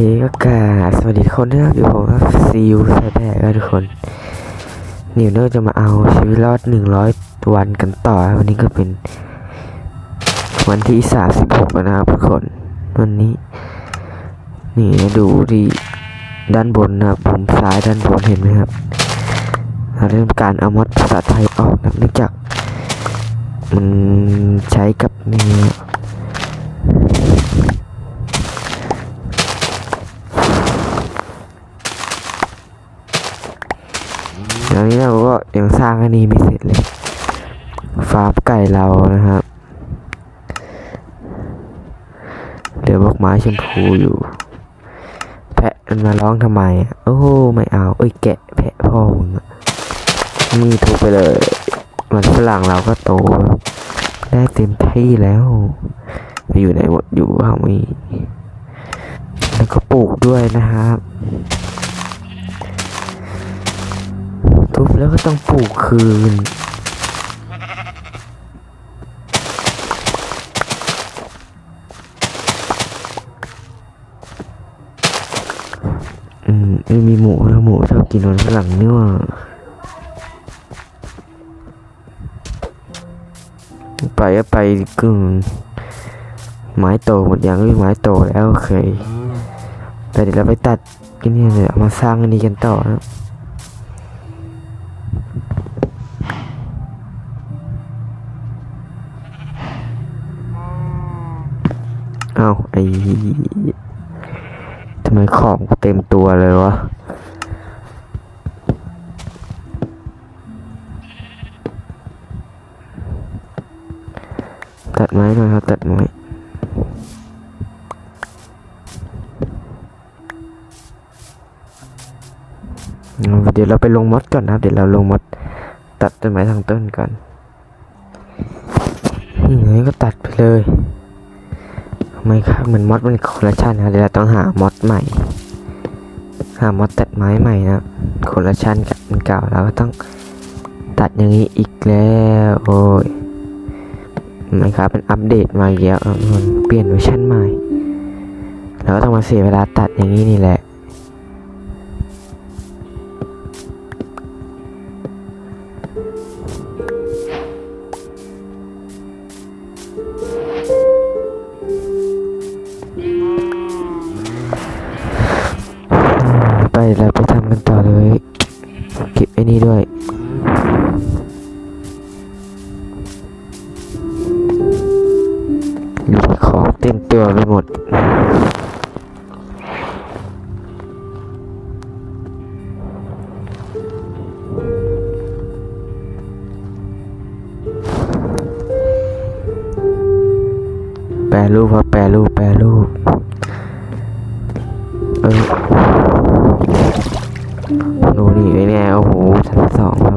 ก็กราบสวัสดีทุกคนนะครับอยู่ผมครับซีอูไซแบกครับทุกคนนิวเนอร์จะมาเอาชีวิตรอดหนึ่งร้อยวันกันต่อวันนี้ก็เป็น วันที่สามสิบหกนะครับทุกคนวันนี้ นี่ดูที่ด้านบนนะครับมุมซ้ายด้านบนเห็นไหมครับเราเริ่มการเอามอดภาษาไทยออกนะครับเนื่องจากมันใช้กับนี่ แล้วนี้เราก็ยังสร้างอันนี้ไม่เสร็จเลย ฟาร์มไก่เรานะครับเหลือบอกไม้ชมพูอยู่ แพะมันมาร้องทำไม โอ้โหไม่เอา เอ้ยแกะแพะพ่อมึงอะนี่ทุบไปเลย มันฝรั่งเราก็โต ได้เต็มที่แล้วไปอยู่ไหนหมดอยู่ข้างมีแล้วก็ปลูกด้วยนะครับ ทุบแล้วก็ต้องปลูกคืน อืมเอ้ยมีหมูแล้วหมูชอบกินมันฝรั่งนี่หว่าไปก็ไปกึ่งไม้โตหมดยังไม่ไม้โตแล้วโอเคแต่เดี๋ยวเราไปตัดกันนี่เลยเอามาสร้างอันนี้กันต่อนะ อาไอ้ทำไมของกูเต็มตัวเลยวะตัดไม้หน่อยครับตัดไม้เดี๋ยวเราไปลงมดก่อนนะเดี๋ยวเราลงมดตัดต้นไม้ทางต้นก่อนนี่ไงก็ตัดไปเลย ม่ครับเหมือนมอดมันคนละชั้นนะเดี๋ยวเราต้องหามอดใหม่ หามอดตัดไม้ใหม่นะคนละชั้นกับมันเก่าเราก็ต้องตัดอย่างนี้อีกแล้วโอ้ยไม่ครับเป็นอัปเดตมาเยอะมันเปลี่ยนเวอร์ชันใหม่เราก็ต้องมาเสียเวลาตัดอย่างนี้นี่แหละ ของเต็มตัวไปหมดแปรรูปครับแปรรูปแปรรูปเออดูนี่ไอ้เนี่ยโอ้โหชั้น สองครับ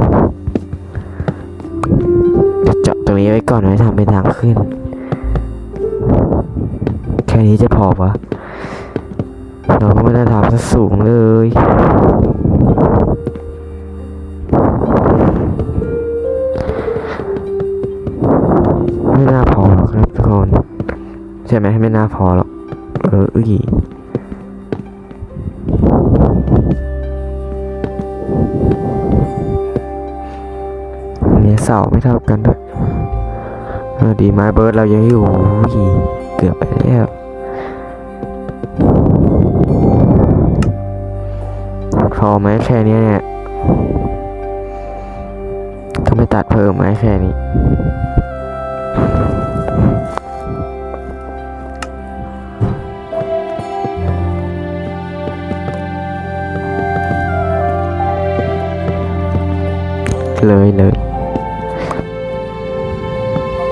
เดี๋ยวเจาะตรงนี้ไว้ก่อนไว้ทำเป็นทางขึ้น แค่นี้จะพอปะเราไม่ได้ทำซะสูงเลยไม่น่าพอหรอกครับทุกคน ใช่ไหมไม่น่าพอหรอก เอออุ้ นี่ยเสาไม่เท่ากันด้วยเออดีไม้เบิร์ดเรายังอยู่เกือบไปแล้วพอไหมแค่นี้เนี่ยต้องไปตัดเพิ่มไหมแค่นี้เลยเลย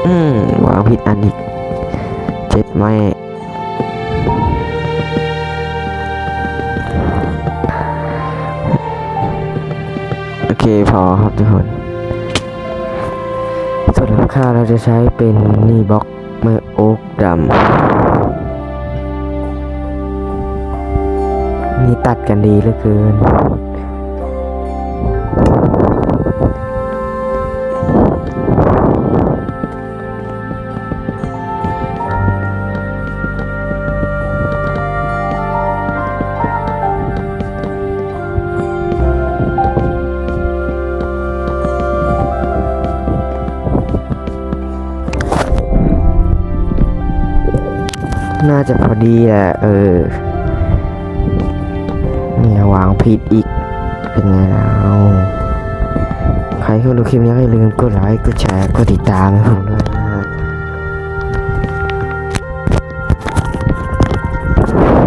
อืมวางผิดอันอีกเจ็ดไม่โอเคพอครับทุกคนส่วนราคาเราจะใช้เป็นนี่บล็อกเมื่อโอ๊กดำนี่ตัดกันดีเหลือเกินาจะพอดีแหละเอออย่าวางผิดอีก เป็นไงแล้วใครที่ดูคลิปนี้ก็อย่าลืมกดไลค์ กดแชร์ กดติดตามให้ผมด้วยนะฮะ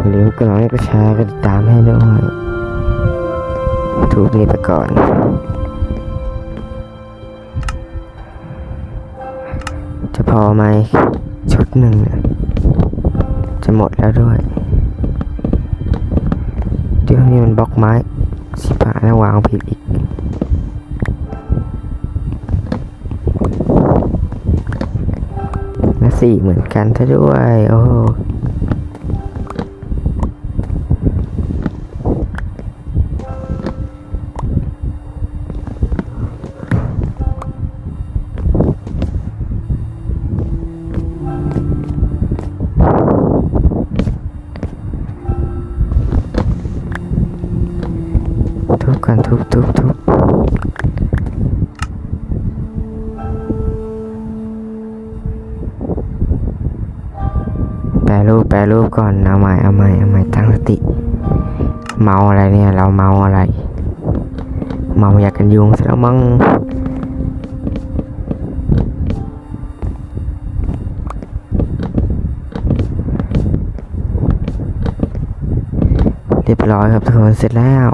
อย่าลืมกดไลค์ กดแชร์ กดติดตามให้ด้วยถูกนี้ไปก่อนจะพอไหมชุดหนึ่งเนี่ย จะหมดแล้วด้วย เดี๋ยวนี้มันบล็อกไม้สิบหายแล้ววางผิดอีก และสี่เหมือนกันซะด้วย โอ้ รูปแปรรูปก่อนเอาใหม่เอาใหม่เอาใหม่ตั้งสติ เมาอะไรเนี่ย เราเมาอะไร เมาอยากกันยุงเสร็จแล้วมั้งเรียบร้อยครับทุกคนเสร็จแล้ว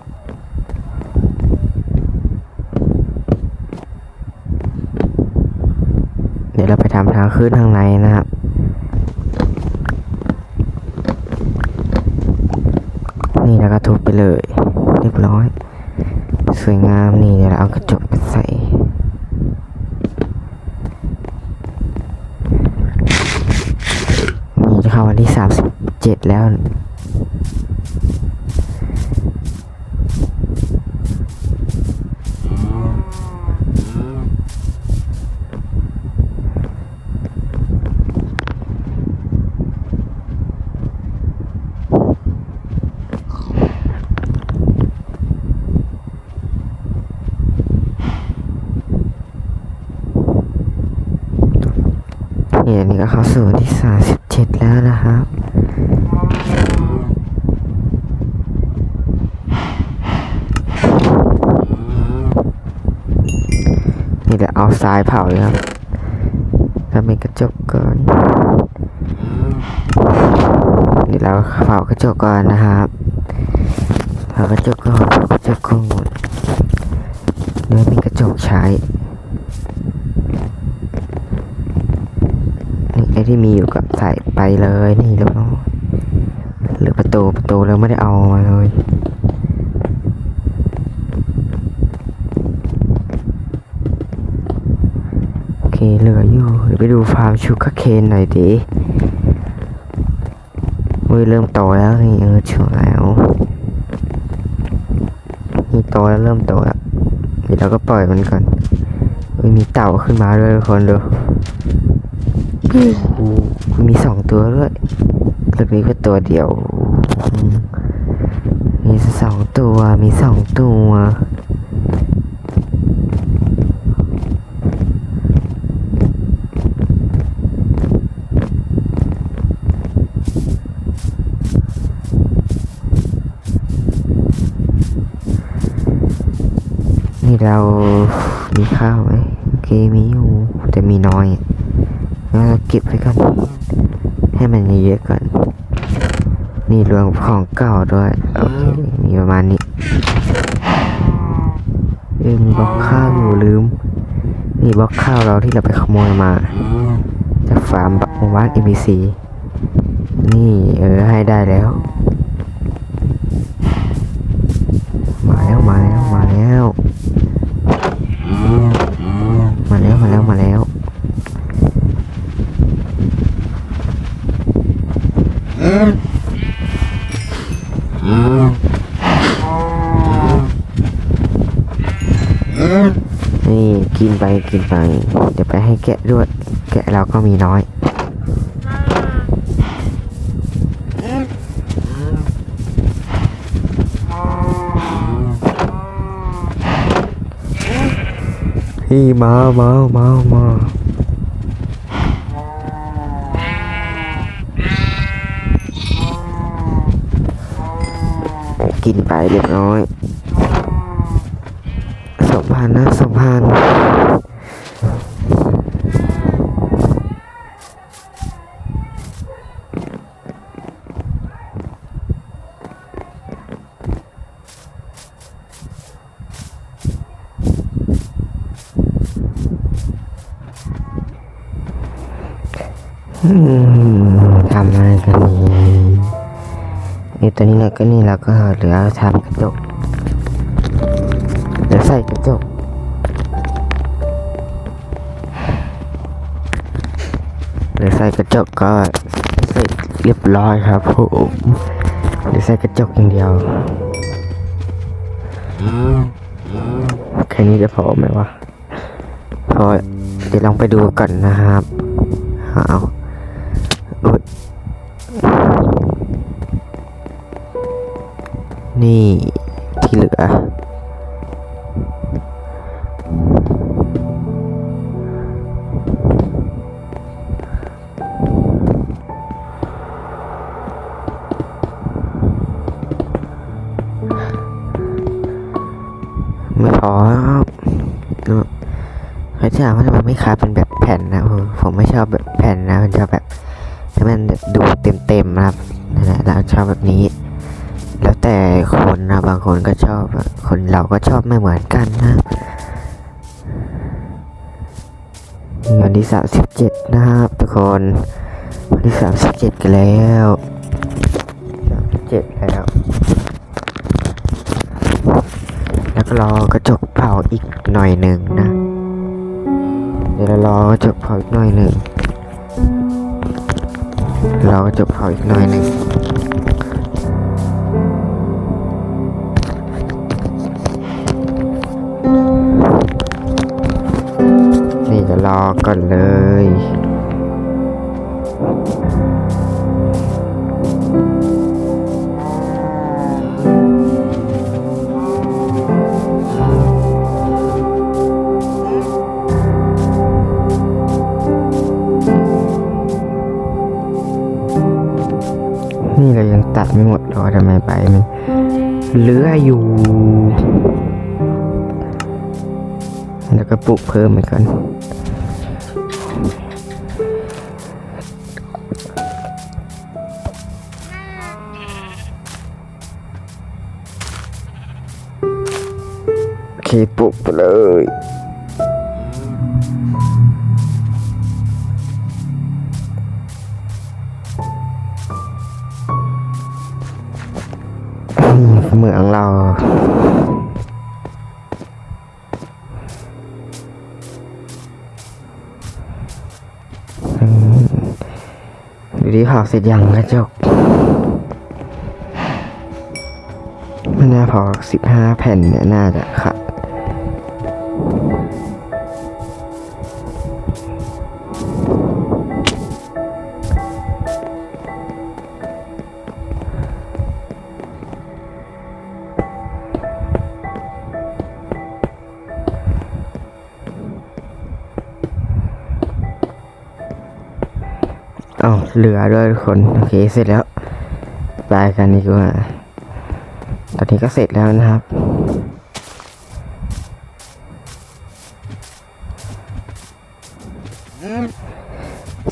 เดี๋ยวเราไปทำทางขึ้นทางในนะครับ นี่แล้วก็ทุบไป เลย เรียบร้อย สวยงามนี่เดี๋ยวเราเอากระจกไปใส่นี่จะเข้าวันที่สามสิบเจ็ดแล้ว นี่อันนี้ก็เข้าสู่วันที่สามสิบเจ็ดแล้วนะครับ นี่เดี๋ยวเอา ทรายเผาเลยครับทำเป็นกระจกก่อนนี่เราเผากระจกก่อนนะครับเผากระจกก่อนกระจกก่อนเดี๋ยวมีกระจกใช้ไอ้ที่มีอยู่กับใส่ไปเลยนี่แล้วเหลือประตูประตูเราไม่ได้เอามาเลย โอ เคเหลืออยู่ไปดูฟาร์มชูการ์เคนหน่อยดิอุ้ยเริ่มโตแล้วนี่เออชัวแล้วนี่โตแล้วเริ่มโตแล้วเดี๋ยวเราก็ปล่อยมันก่อนอุ้ยมีเต่าขึ้นมาด้วยทุกคนดูมีสองตัวด้วยแล้วมีแค่ตัวเดียวมมีสองตัวมีสองตัว นี่ เรามีข้าวไหมโอเคมีอยู่แต่มีน้อยเราเก็บไว้ก่อนให้มันเยอะๆก่อน นี่รวมของเก่าด้วย โอเค มีประมาณนี้เอ็มบล็อกข้าวอยู่ลืม นี่บล็อกข้าวเราที่เราไปขโมยมา จากฟาร์มหมู่บ้าน NPC นี่เออให้ได้แล้ว กินไปเดี๋ยวไปให้แกะด้วย แกะเราก็มีน้อยพี่มามามามากินไปเรียบร้อย ทำอะไรกันนี่นี่ตัวนี้เราก็นี่เราก็เหลือทำกระจกเหลือใส่กระจกเหลือใส่กระจกก็เสร็จเรียบร้อยครับผมเหลือใส่กระจกอย่างเดียวแค่นี้จะพอไหมวะพอเดี๋ยวลองไปดูก่อนนะครับเนี่ที่เหลือ ไม่พอครับเขาจะถามว่าทำไมไม่คาเป็นแบบแผ่นนะผมผมไม่ชอบแบบแผ่นนะมันจะแบบให้มันดูเต็มๆนะครับนั่นและเราชอบแบบนี้ แต่คนนะบางคนก็ชอบคนเราก็ชอบไม่เหมือนกันนะวันที่สามสิบเจ็ดนะครับทุกคนวันที่สามสิบเจ็ดกันแล้วสามสิบเจ็ดแล้ว แล้วก็รอกระจกเผาอีกหน่อยหนึ่งนะ เดี๋ยวเรารอกระจกเผาอีกหน่อยหนึ่งรอกระจกเผาอีกหน่อยหนึ่ง อก่อนเลยนี่เรายังตัดไม่หมดหรอทำไมไปมันเหลืออยู่ แล้วก็ปลูกเพิ่มไปก่อน โอเคปลูกไปเลยเหมืองเราดูดิเผาเสร็จยังกระจกไม่น่าพอสิบห้าแผ่นเนี่ยน่าจะค่ะ เหลือด้วยทุกคน โอเค เสร็จแล้วไปกันดีกว่า ตอนนี้ก็เสร็จแล้วนะครับ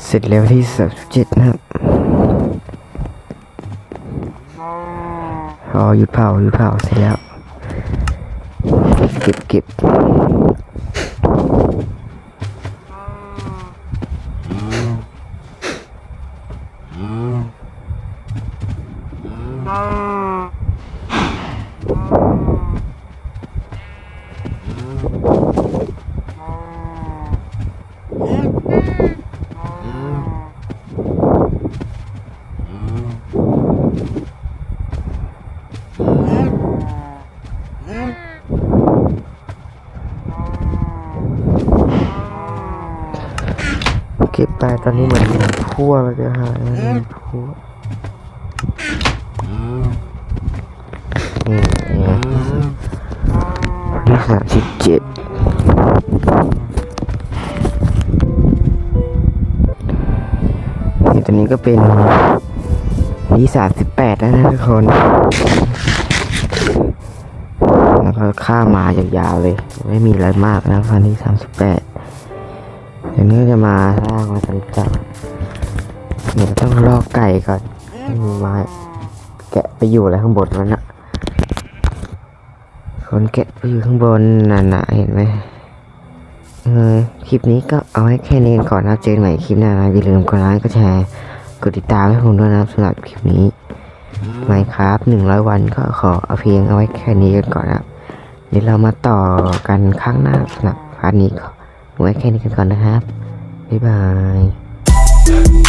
เสร็จแล้วที่สามสิบเจ็ดนะครับพอหยุดเผาหยุดเผาเสร็จแล้ว เก็บเก็บ เก็บไปต อนนี้เหมือนมันพั่วมันจะหายมันพั่วนี่นี่นี่สามสิบเจ็ดนี่ตอนนี้ก็เป็นที่สามสิบแปดแล้วนะทุกคนข้ามมา ยาวๆเลย ไม่มีอะไรมากนะพันที่สามสิบแปด ดี๋ยวนี้จะมาสร้างมาสันจักรเดี๋ยวต้องลอกไก่ก่อนมีไม้แกะไปอยู่อะไรข้างบนมันอะคนแกะไปอยู่ข้างบนนั่นนะเห็นไหมเออคลิปนี้ก็เอาไว้แค่นี้ก่อนนะเจอกันใหม่คลิปหน้านะอย่าลืมกดไลค์กดแชร์กดติดตามให้ผมด้วยนะสำหรับคลิปนี้ไมครับหนึ่งร้อยวันก็ขอเอาเพียงเอาไว้แค่นี้กันก่อนนะเดี๋ยวเรามาต่อกันครั้งหน้าสำหรับพาร์ทนี้ขอน ไว้แค่นี้กันก่อนนะครับ บ๊ายบาย